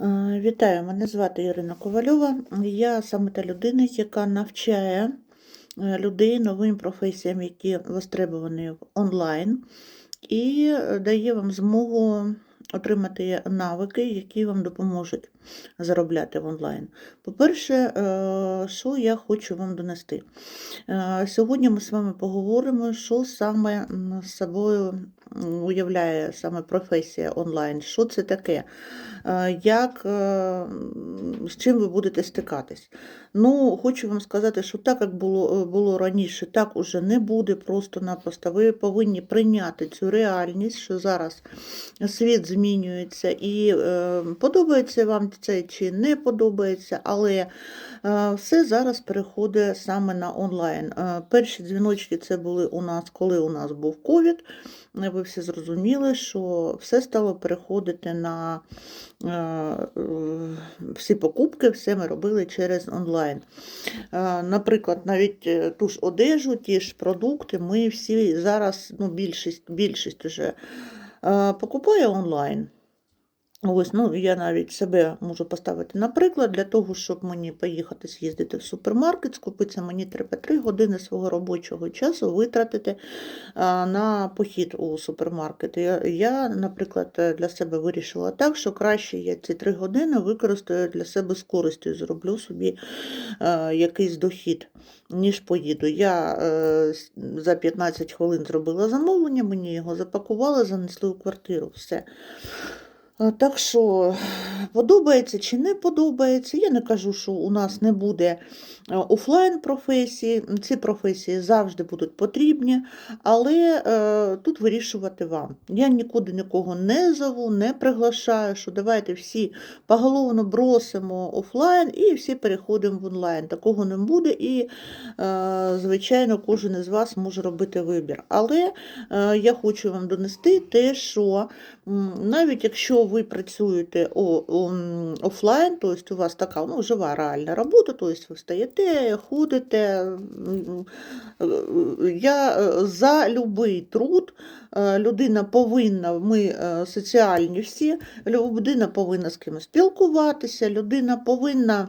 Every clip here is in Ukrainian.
Е, Вітаю, мене звати Ірина Ковальова. Я саме та людина, яка навчає е, людей новим професіям, які востребовані онлайн, і дає вам змогу отримати навики, які вам допоможуть заробляти в онлайн. По-перше, е, що я хочу вам донести. Сьогодні ми з вами поговоримо, що саме з собою уявляє саме професія онлайн, що це таке, е, як, е, з чим ви будете стикатись. Ну, хочу вам сказати, що так, як було, е, було раніше, так уже не буде просто-напросто. Ви повинні прийняти цю реальність, що зараз світ змінюється і подобається вам це чи не подобається, але все зараз переходить саме на онлайн. Перші дзвіночки це були у нас, коли у нас був ковід. Ви всі зрозуміли, що все стало переходити на е, е, всі покупки, все ми робили через онлайн. Е, Наприклад, навіть ту ж одежу, ті ж продукти, ми всі зараз, ну, більшість, більшість вже покупає онлайн. Ось, ну, я навіть себе можу поставити наприклад, для того, щоб мені поїхати з'їздити в супермаркет, скупитися, мені треба 3 години свого робочого часу витратити на похід у супермаркет. Я, я, наприклад, для себе вирішила так, що краще я ці 3 години використаю для себе з користю, зроблю собі е, якийсь дохід, ніж поїду. Я е, за 15 хвилин зробила замовлення, мені його запакували, занесли у квартиру. Все. А, Так що подобається чи не подобається. Я не кажу, що у нас не буде е, офлайн професії. Ці професії завжди будуть потрібні, але е, тут вирішувати вам. Я нікуди нікого не зову, не приглашаю, що давайте всі поголовно бросимо офлайн і всі переходимо в онлайн. Такого не буде, і, е, звичайно, кожен із вас може робити вибір. Але е, я хочу вам донести те, що Навіть якщо ви працюєте офлайн, тобто у вас така ну, жива реальна робота, тобто ви встаєте, ходите. е, Я е, за будь-який труд е, людина повинна, ми соціальні всі, людина повинна з кимось спілкуватися, людина повинна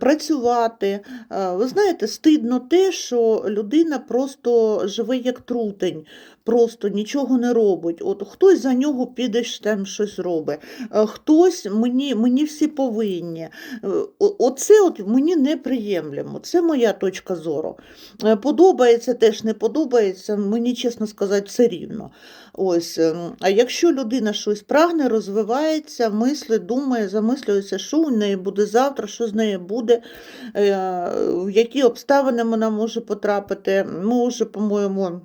працювати. Е, Ви знаєте, стидно те, що людина просто живе як трутень просто нічого не робить. От хтось за нього піде там щось робить, е, хтось мені, мені всі повинні. Е, Оце от мені неприємлемо. Це моя точка зору. Е, Подобається теж не подобається, мені, чесно сказати, все рівно. Ось. А якщо людина щось прагне, розвивається, мислить, думає, замислюється, що у неї буде завтра, що з нею буде, в які обставини вона може потрапити, може, по-моєму.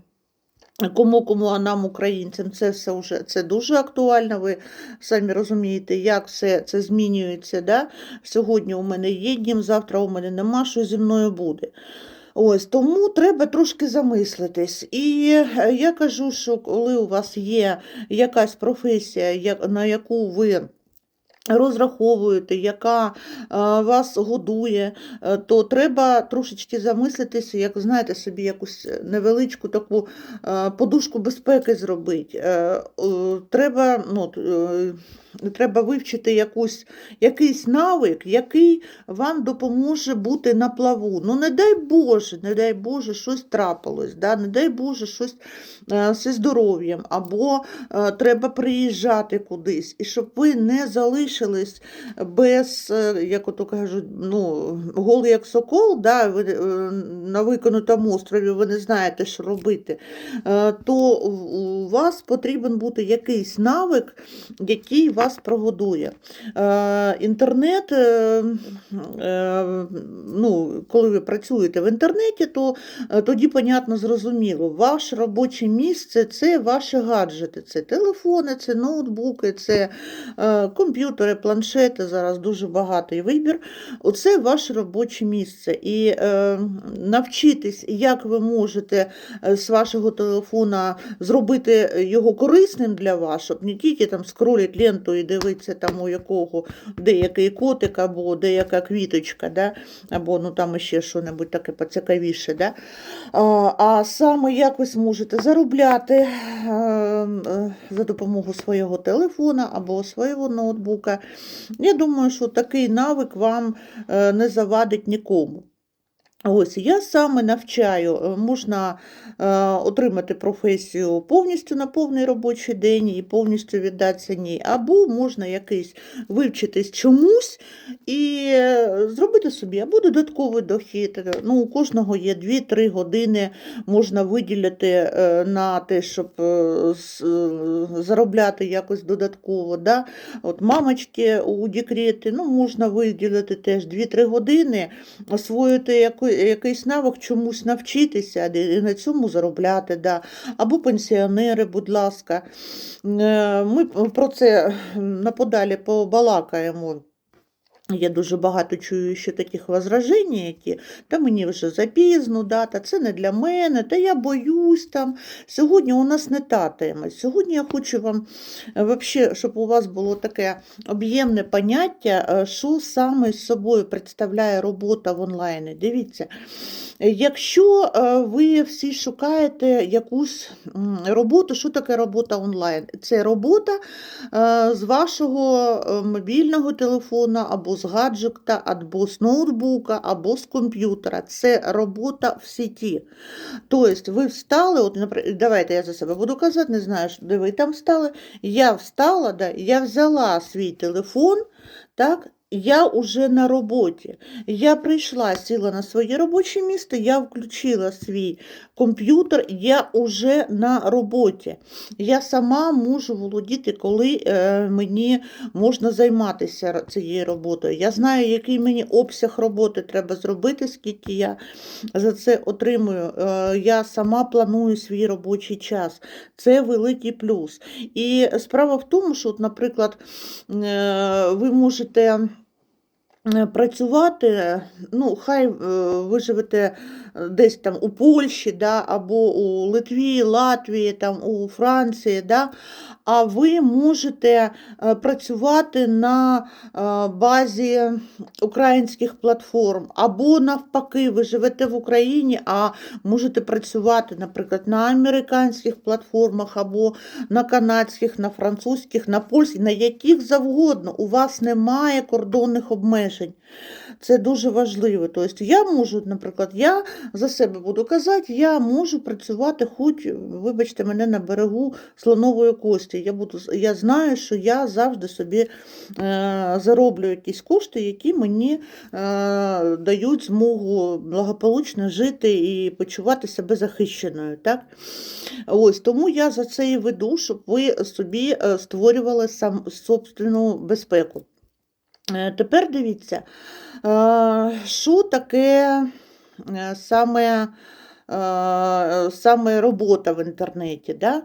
Кому кому, а нам, українцям, це все вже це дуже актуально. Ви самі розумієте, як все це змінюється. Да? Сьогодні у мене є днім, завтра у мене нема, що зі мною буде. Ось тому треба трошки замислитись. І е, я кажу, що коли у вас є якась професія, на яку ви розраховуєте, яка е, вас годує, е, то треба трошечки замислитися, як знаєте, собі якусь невеличку таку е, подушку безпеки зробити. Треба, ну, треба вивчити якусь, якийсь навик, який вам допоможе бути на плаву. Ну, не дай Боже, не дай Боже, щось трапилось, да? не дай Боже, щось е, зі здоров'ям, або е, треба приїжджати кудись, і щоб ви не залишились без, е, як ото кажуть, ну, голий як сокол, да, ви, е, на виконутому острові ви не знаєте, що робити, е, то у вас потрібен бути якийсь навик, який вас прогодує. Е, Інтернет, е, е, ну, коли ви працюєте в інтернеті, то тоді, понятно, зрозуміло, ваше робоче місце це ваші гаджети, це телефони, це ноутбуки, це комп'ютери, планшети, зараз дуже багатий вибір. Оце ваше робоче місце. І навчитись, як ви можете з вашого телефона зробити його корисним для вас, щоб не тільки там скролити ленту ви дивитеся там у якого деякий котик або деяка квіточка, да? або ну там ще що-небудь таке поцікавіше. Да? А, а саме як ви зможете заробляти е, е, за допомогою свого телефона або свого ноутбука. Я думаю, що такий навик вам е, не завадить нікому. Ось я саме навчаю, е, можна е, отримати професію повністю на повний робочий день і повністю віддатися ній, або можна якийсь вивчитись чомусь і е, зробити собі або додатковий дохід. Ну, у кожного є 2-3 години, можна виділяти на те, щоб заробляти якось додатково. Да? От мамочки у декреті, ну, можна виділити теж 2-3 години, освоїти яку, якийсь навик, чомусь навчитися і на цьому заробляти. Да. Або пенсіонери, будь ласка. Е, Ми про це наподалі побалакаємо. Я дуже багато чую ще таких возражень, які та мені вже запізно, да, та це не для мене, та я боюсь там. Сьогодні у нас не та тема. Сьогодні я хочу вам е, вообще, щоб у вас було таке об'ємне поняття, е, що саме з собою представляє робота в онлайні. Дивіться, якщо е, ви всі шукаєте якусь роботу, що таке робота онлайн? Це робота з вашого мобільного телефона або з гаджета, або з ноутбука, або з комп'ютера. Це робота в сіті. Тобто ви встали, от, давайте я за себе буду казати, не знаю, де ви там встали. Я встала, да, я взяла свій телефон, так, я вже на роботі. Я прийшла, сіла на своє робоче місце, я включила свій комп'ютер, я вже на роботі. Я сама можу володіти, коли е, мені можна займатися цією роботою. Я знаю, який мені обсяг роботи треба зробити, скільки я за це отримую. Е, Я сама планую свій робочий час. Це великий плюс. І справа в тому, що, наприклад, е, ви можете. Е, Працювати, ну, хай е, ви живете е, десь там у Польщі, да, або у Литві, Латвії, там, у Франції, да, а ви можете працювати на базі українських платформ, або навпаки, ви живете в Україні, а можете працювати, наприклад, на американських платформах, або на канадських, на французьких, на польських, на яких завгодно. У вас немає кордонних обмежень. Це дуже важливо. Тобто я можу, наприклад, я за себе буду казати, я можу працювати, хоч, вибачте, мене на берегу слонової кості. Я, буду, я знаю, що я завжди собі е, зароблю якісь кошти, які мені е, дають змогу благополучно жити і почувати себе захищеною. Так? Ось, тому я за це і веду, щоб ви собі е, створювали сам собственну безпеку. Е, Тепер дивіться, е, що таке е, саме, саме робота в інтернеті. Да?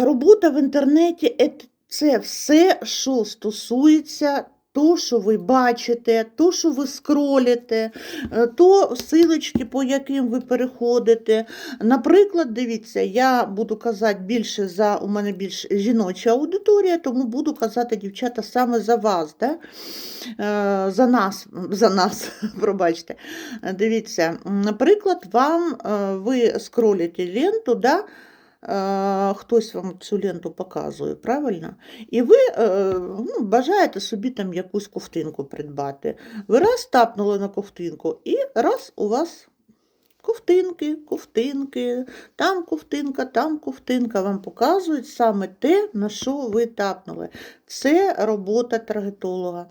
Робота в інтернеті це все, що стосується то, що ви бачите, то, що ви скролите, е, то силочки, по яким ви переходите. Наприклад, дивіться, я буду казати більше за у мене більш жіноча аудиторія, тому буду казати, дівчата, саме за вас, да? Е, за нас, за нас, пробачте. Дивіться, наприклад, вам е, ви скролите ленту, да? Хтось вам цю ленту показує, правильно? І ви е, ну, бажаєте собі там якусь ковтинку придбати. Ви раз тапнули на ковтинку, і раз у вас ковтинки, ковтинки, там ковтинка, там ковтинка. Вам показують саме те, на що ви тапнули. Це робота таргетолога.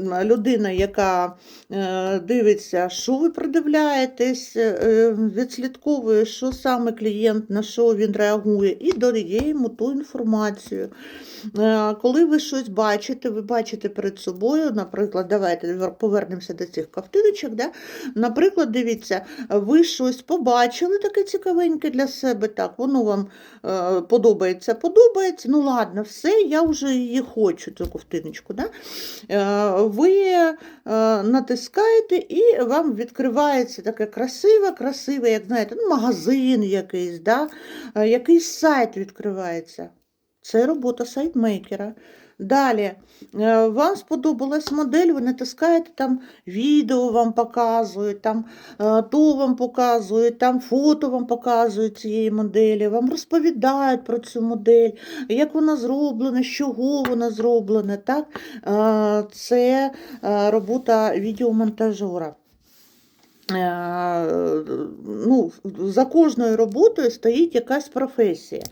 Людина, яка е, дивиться, що ви придивляєтесь, е, відслідковує, що саме клієнт, на що він реагує, і дає йому ту інформацію. Е, Коли ви щось бачите, ви бачите перед собою, наприклад, давайте повернемося до цих ковтиночок. Да? Наприклад, дивіться, ви щось побачили таке цікавеньке для себе, так, воно вам подобається, подобається. Ну ладно, все, я вже її хочу, цю ковтиночку. Да? Ви е, натискаєте і вам відкривається таке красиве, красиве, як знаєте, ну, магазин якийсь, да? е, якийсь сайт відкривається. Це робота сайтмейкера. Далі, е, вам сподобалась модель, ви натискаєте там відео вам показують, там е, то вам показують, там фото вам показують цієї моделі, вам розповідають про цю модель, як вона зроблена, з чого вона зроблена. Так? Е, Це робота відеомонтажера. Ну, за кожною роботою стоїть якась професія.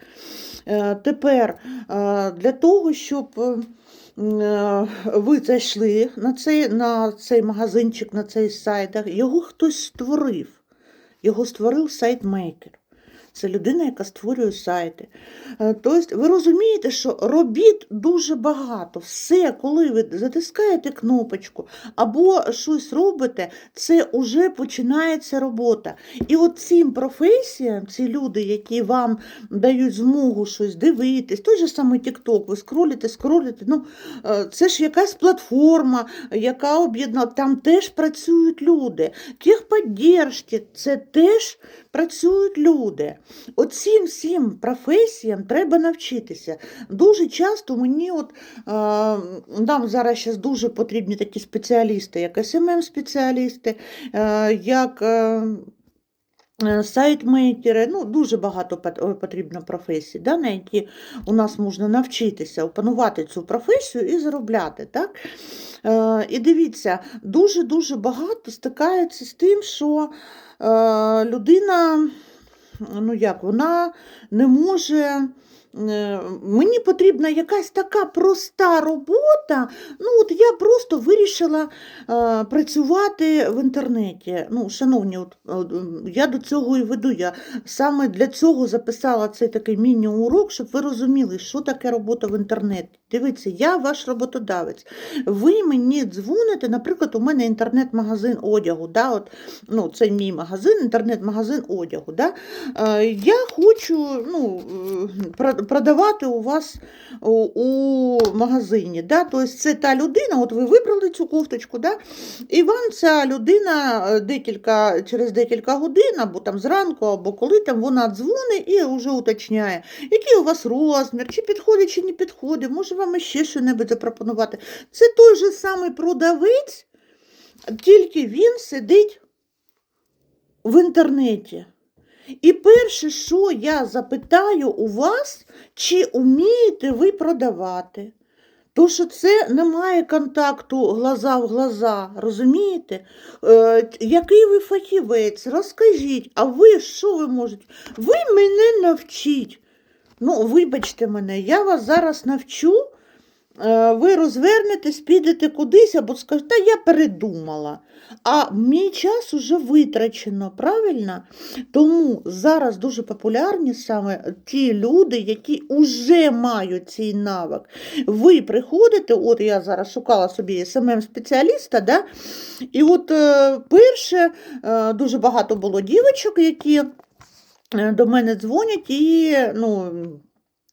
Е, Тепер е, для того, щоб е, ви зайшли на цей, на цей магазинчик, на цей сайт, його хтось створив. Його створив сайтмейкер. Це людина, яка створює сайти. Е, Тобто, ви розумієте, що робіт дуже багато. Все, коли ви затискаєте кнопочку або щось робите, це вже починається робота. І от цим професіям, ці люди, які вам дають змогу щось дивитись, той же самий TikTok, ви скролите, скролите, ну, е, це ж якась платформа, яка об'єднала, там теж працюють люди. Техподдержки, це теж працюють люди. Оцім всім професіям треба навчитися. Дуже часто мені, от, нам зараз щас дуже потрібні такі спеціалісти, як СММ-спеціалісти, е, як е, е, сайтмейкери, ну, дуже багато потрібно професій, да, на які у нас можна навчитися опанувати цю професію і заробляти. Так? Е, і дивіться, дуже-дуже багато стикається з тим, що е, людина, ну як, вона не може. Е, Мені потрібна якась така проста робота. Ну, от я просто вирішила е, працювати в інтернеті. Ну, шановні, от, от, я до цього і веду. Я саме для цього записала цей такий міні-урок, щоб ви розуміли, що таке робота в інтернеті. Дивіться, я ваш роботодавець. Ви мені дзвоните, наприклад, у мене інтернет-магазин одягу. Да, от, ну, це мій магазин, інтернет-магазин одягу. Да? Е, Я хочу ну, е, продавати у вас у, магазині. Да? Тобто це та людина, от ви вибрали цю кофточку, да? і вам ця людина е, декілька, через декілька годин, або там зранку, або коли там вона дзвонить і вже уточняє, який у вас розмір, чи підходить, чи не підходить, може вам ще щось запропонувати. Це той же самий продавець, тільки він сидить в інтернеті. І перше, що я запитаю у вас, чи вмієте ви продавати? То, що це немає контакту глаза в глаза, розумієте? Е, який ви фахівець, розкажіть, а ви що ви можете? Ви мене навчіть. Ну, вибачте мене, я вас зараз навчу. Е, Ви розвернетесь, підете кудись або скажете, я передумала. А мій час уже витрачено, правильно? Тому зараз дуже популярні саме ті люди, які вже мають цей навик. Ви приходите, от я зараз шукала собі СММ-спеціаліста, да? і от е, перше е, дуже багато було дівочок, які до мене дзвонять і ну,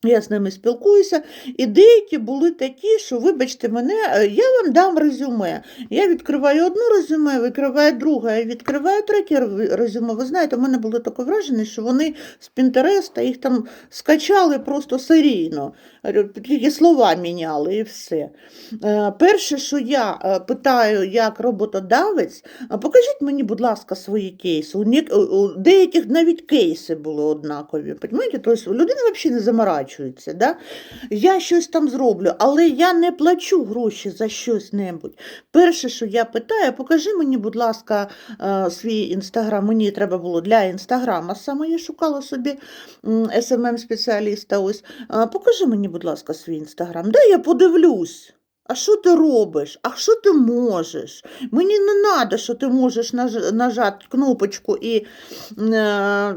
я з ними спілкуюся, і деякі були такі, що, вибачте мене, е, я вам дам резюме. Я відкриваю одну резюме, відкриваю друге, відкриваю третє резюме. Ви знаєте, у мене було таке враження, що вони з Пінтереста їх там скачали просто серійно, Е, тільки слова міняли і все. Е, Перше, що я питаю як роботодавець, покажіть мені, будь ласка, свої кейси. У деяких навіть кейси були однакові. Тобто людина взагалі не заморачується. Да? Я щось там зроблю, але я не плачу гроші за щось небудь. Перше, що я питаю, покажи мені, будь ласка, е, свій інстаграм. Мені треба було для інстаграма саме я шукала собі СММ-спеціаліста. Ось. Е, Покажи мені, будь ласка, свій інстаграм. Де я подивлюсь? А що ти робиш? А що ти можеш? Мені не треба, що ти можеш нажати кнопочку і е,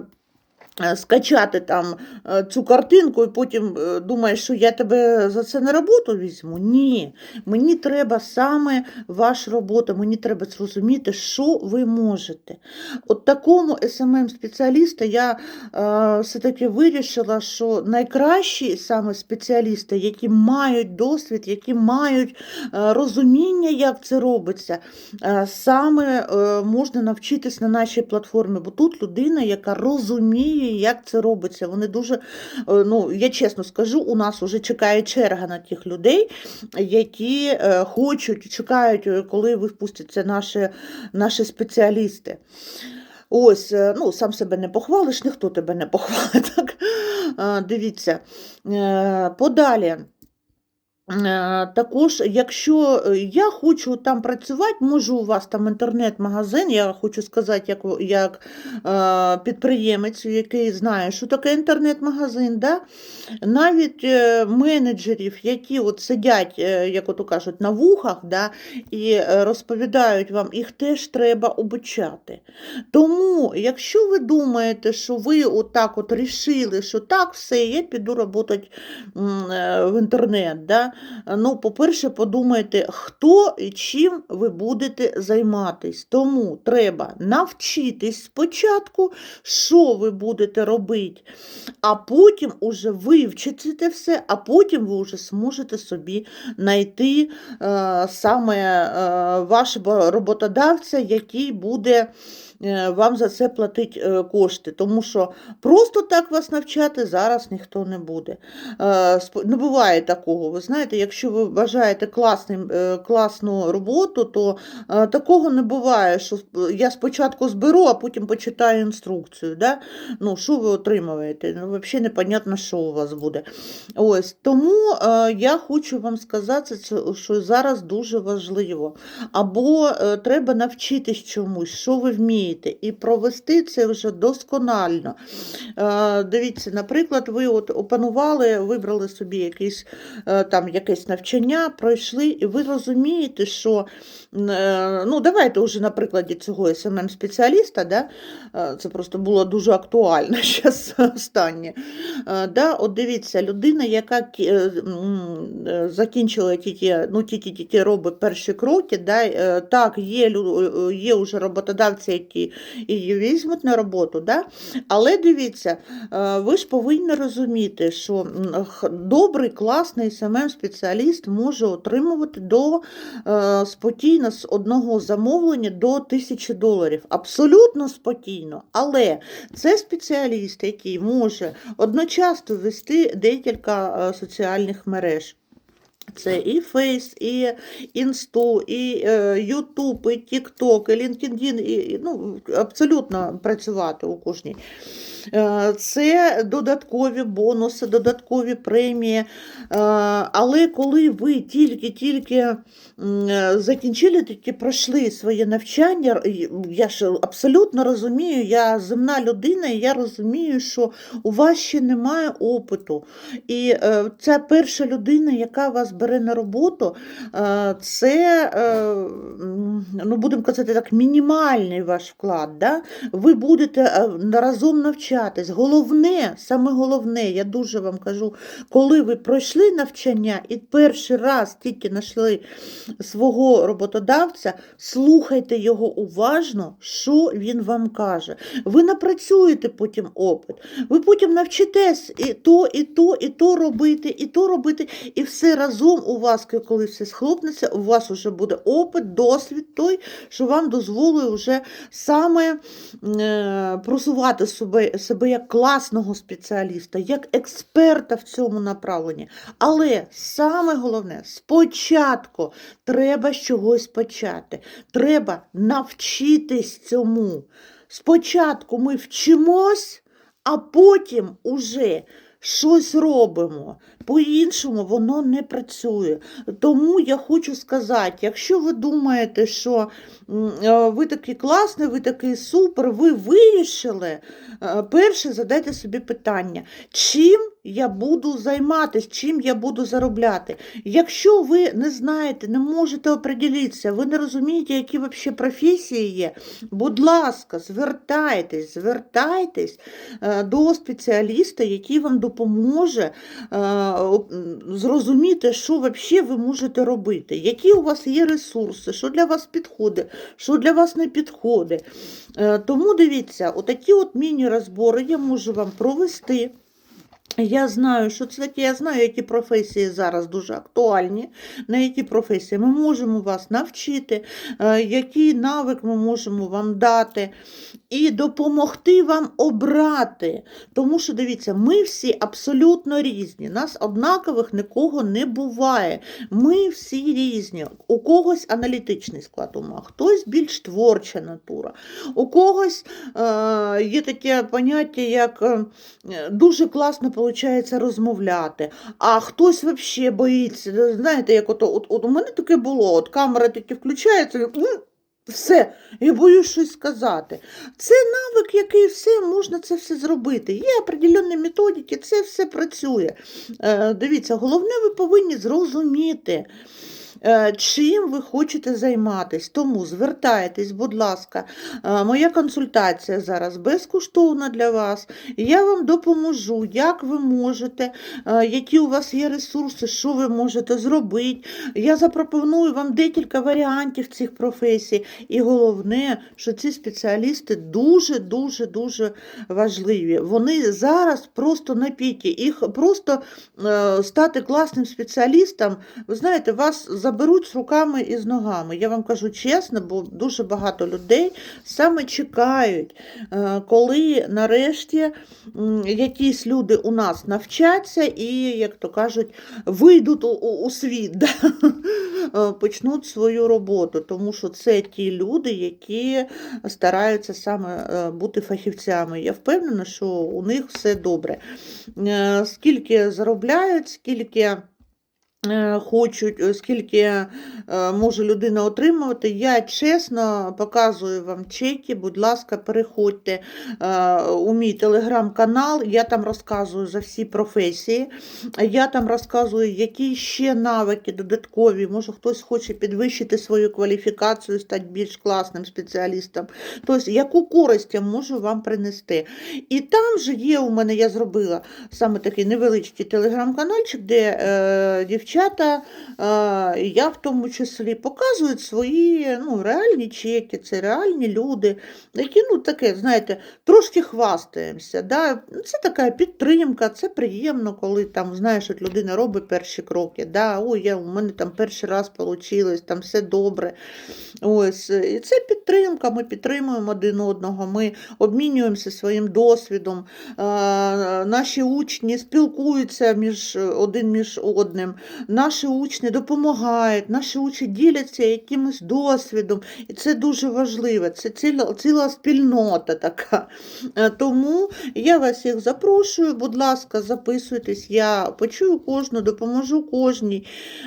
скачати там е, цю картинку, і потім е, думаєш, що я тебе за це на роботу візьму. Ні. Мені треба саме ваша робота, мені треба зрозуміти, що ви можете. От такому СММ-спеціаліста я е, все-таки вирішила, що найкращі саме спеціалісти, які мають досвід, які мають е, розуміння, як це робиться, е, саме е, можна навчитись на нашій платформі, бо тут людина, яка розуміє, розуміє, як це робиться. Вони дуже, е, ну, я чесно скажу, у нас вже чекає черга на тих людей, які е, хочуть, чекають, е, коли випустяться наші, наші спеціалісти. Ось, ну, сам себе не похвалиш, ніхто тебе не похвалить. Так? Дивіться. Подалі. Також, якщо е, я хочу там працювати, може у вас там інтернет-магазин, я хочу сказати, як, як підприємець, який знає, що таке інтернет-магазин, да? навіть е, менеджерів, які от сидять, е, як от кажуть, на вухах да? і розповідають вам, їх теж треба обучати. Тому, якщо ви думаєте, що ви отак от рішили, що так, все, я піду працювати в інтернет, да? Ну, по-перше, подумайте, хто і чим ви будете займатись. Тому треба навчитись спочатку, що ви будете робити, а потім уже вивчите це все, а потім ви вже зможете собі знайти е, саме е, вашого роботодавця, який буде е, вам за це платити е, кошти. Тому що просто так вас навчати зараз ніхто не буде. Е, Не буває такого. Ви знаєте, якщо ви вважаєте класним, е, класну роботу, то е, такого не буває, що я спочатку зберу, а потім почитаю інструкцію. Да? Ну, що ви отримуєте? Ну, взагалі непонятно, що у вас буде. Ось тому е, я хочу вам сказати, що зараз дуже важливо. Або треба навчитись чомусь, що ви вмієте, і провести це вже досконально. Дивіться, наприклад, ви от опанували, вибрали собі якийсь, там, якесь навчання, пройшли, і ви розумієте, що е, ну, давайте вже на прикладі цього СММ-спеціаліста, да, е, це просто було дуже актуально зараз останнє. Е, Да, от дивіться, людина, яка закінчила тільки, ну, тільки робить перші кроки, да, так, є, є вже роботодавці, які її візьмуть на роботу, да, але дивіться, ви ж повинні розуміти, що добрий, класний СММ-спеціаліст може отримувати до е, спокійно з одного замовлення до тисячі доларів. Абсолютно спокійно. Але це спеціаліст, який може одночасно вести декілька е, соціальних мереж. Це і Фейс, і Інсту, і е, Ютуб, і Тікток, і LinkedIn, і, ну, абсолютно працювати у кожній. Е, Це додаткові бонуси, додаткові премії. Е, Але коли ви тільки-тільки закінчили, тільки пройшли своє навчання, я ж абсолютно розумію, я земна людина, і я розумію, що у вас ще немає опиту. І е, ця перша людина, яка вас бере на роботу, е, це, е, ну, будемо казати так, мінімальний ваш вклад. Да? Ви будете е, разом навчатись. Головне, саме головне, я дуже вам кажу, коли ви пройшли навчання і перший раз тільки знайшли свого роботодавця, слухайте його уважно, що він вам каже. Ви напрацюєте потім опит, ви потім навчитесь і то, і то, і то робити, і то робити, і все разом у вас, коли все схлопнеться, у вас вже буде опит, досвід той, що вам дозволить вже саме е, просувати себе, себе як класного спеціаліста, як експерта в цьому направленні. Але саме головне, спочатку треба з чогось почати. Треба навчитись цьому. Спочатку ми вчимось, а потім уже щось робимо. По-іншому воно не працює. Тому я хочу сказати, якщо ви думаєте, що е, ви такий класний, ви такий супер, ви вирішили, е, перше задайте собі питання, чим я буду займатися, чим я буду заробляти. Якщо ви не знаєте, не можете оприділитися, ви не розумієте, які взагалі професії є, будь ласка, звертайтесь, звертайтесь е, до спеціаліста, який вам допоможе зрозуміти, що взагалі ви можете робити, які у вас є ресурси, що для вас підходить, що для вас не підходить. Е, Тому дивіться, отакі от міні-розбори я можу вам провести. Я знаю, що це таке, я знаю, які професії зараз дуже актуальні, на які професії ми можемо вас навчити, е, який навик ми можемо вам дати і допомогти вам обрати. Тому що дивіться, ми всі абсолютно різні. Нас однакових нікого не буває. Ми всі різні. У когось аналітичний склад ума, хтось більш творча натура, у когось е, є таке поняття, як е, дуже класно виходить розмовляти, а хтось взагалі боїться. Знаєте, як от, от, от у мене таке було, от камера тільки включається. Все, я боюсь щось сказати. Це навик, який все, можна це все зробити. Є определенні методики, це все працює. Е, дивіться, головне, ви повинні зрозуміти, чим ви хочете займатися. Тому звертайтесь, будь ласка, Е, моя консультація зараз безкоштовна для вас. Я вам допоможу, як ви можете, е, які у вас є ресурси, що ви можете зробити. Я запропоную вам декілька варіантів цих професій. І головне, що ці спеціалісти дуже-дуже дуже важливі. Вони зараз просто на піки. Їх просто е, стати класним спеціалістом, ви знаєте, вас заберуть з руками і з ногами. Я вам кажу чесно, бо дуже багато людей саме чекають, е, коли нарешті якісь люди у нас навчаться і, як то кажуть, вийдуть у, у, світ, да? Е, почнуть свою роботу, тому що це ті люди, які стараються саме е, бути фахівцями. Я впевнена, що у них все добре. Скільки заробляють, скільки. Е, Хочуть, е, скільки е, може людина отримувати. Я чесно показую вам чеки. Будь ласка, переходьте у мій телеграм-канал. Я там розказую за всі професії. Я там розказую, які ще навики додаткові. Може, хтось хоче підвищити свою кваліфікацію, стати більш класним спеціалістом. Тобто, яку користь я можу вам принести. І там же є у мене, я зробила саме такий невеличкий телеграм-канальчик, де е, дівчата, я в тому числі, показують свої ну, реальні чеки, це реальні люди, які, ну, таке, знаєте, трошки хвастаємося. Да? Це така підтримка, це приємно, коли там, знаєш, от людина робить перші кроки. Да? Ой, я, у мене там перший раз вийшло, там все добре. Ось. І це підтримка, ми підтримуємо один одного, ми обмінюємося своїм досвідом. Наші учні спілкуються між один між одним, наші учні допомагають, наші учні діляться якимось досвідом. І це дуже важливо, це ціла, ціла спільнота така. Е, Тому я вас всіх запрошую, будь ласка, записуйтесь, я почую кожну, допоможу кожній.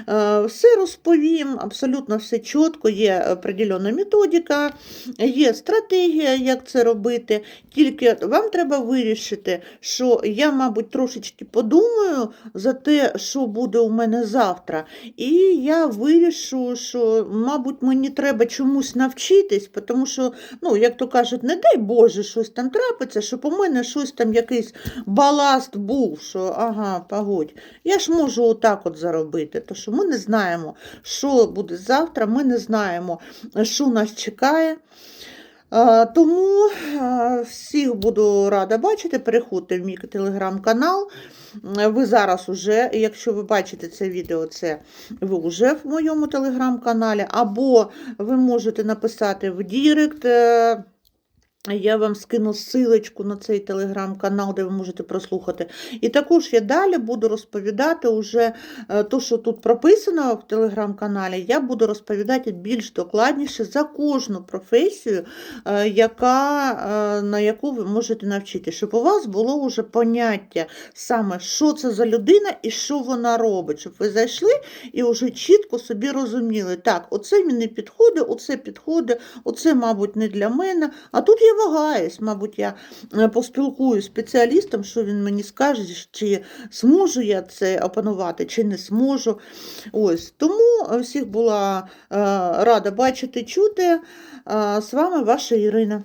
Е, Все розповім, абсолютно все чітко, є определена методика, є стратегія, як це робити. Тільки вам треба вирішити, що я, мабуть, трошечки подумаю за те, що буде у мене завтра. І я вирішу, що, мабуть, мені треба чомусь навчитись, тому що, ну, як то кажуть, не дай Боже, щось там трапиться, щоб у мене щось там якийсь баласт був, що ага, погодь. Я ж можу отак от заробити, тому що ми не знаємо, що буде завтра, ми не знаємо, що нас чекає. Тому всіх буду рада бачити. Переходьте в мій телеграм-канал. Ви зараз уже, якщо ви бачите це відео, це ви вже в моєму телеграм-каналі, або ви можете написати в Дірект. Я вам скину силочку на цей телеграм-канал, де ви можете прослухати. І також я далі буду розповідати уже е, то, що тут прописано в телеграм-каналі, я буду розповідати більш докладніше за кожну професію, е, яка, е, на яку ви можете навчити, щоб у вас було вже поняття саме, що це за людина і що вона робить, щоб ви зайшли і вже чітко собі розуміли, так, оце мені підходить, оце підходить, оце, мабуть, не для мене. А тут я вагаюсь, мабуть, я е, поспілкуюсь з спеціалістом, що він мені скаже, чи зможу я це опанувати, чи не зможу. Ось. Тому всіх була е, рада бачити, чути. Е, З вами ваша Ірина.